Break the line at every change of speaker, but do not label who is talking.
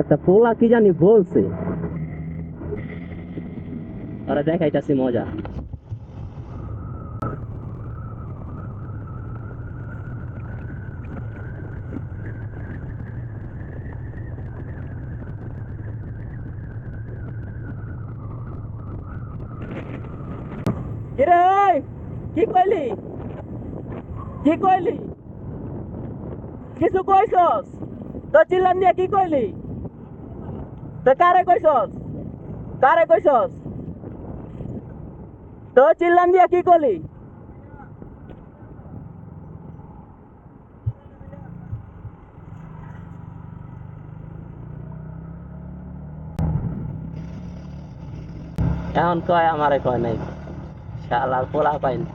একটা পোলা কি জানি বলছে। আরে দেখাইতাছি মজা। কি কইলি? কি কইলি? কিছু কইছস? তো চিল্লান নিয়ে কি কইলি? তো কারে কইছস? কারে কইছস? তো চিল্লান দিয়া কি কইলি এখন কয়, আমারে কয় নাই। শালার পোলা পাইনি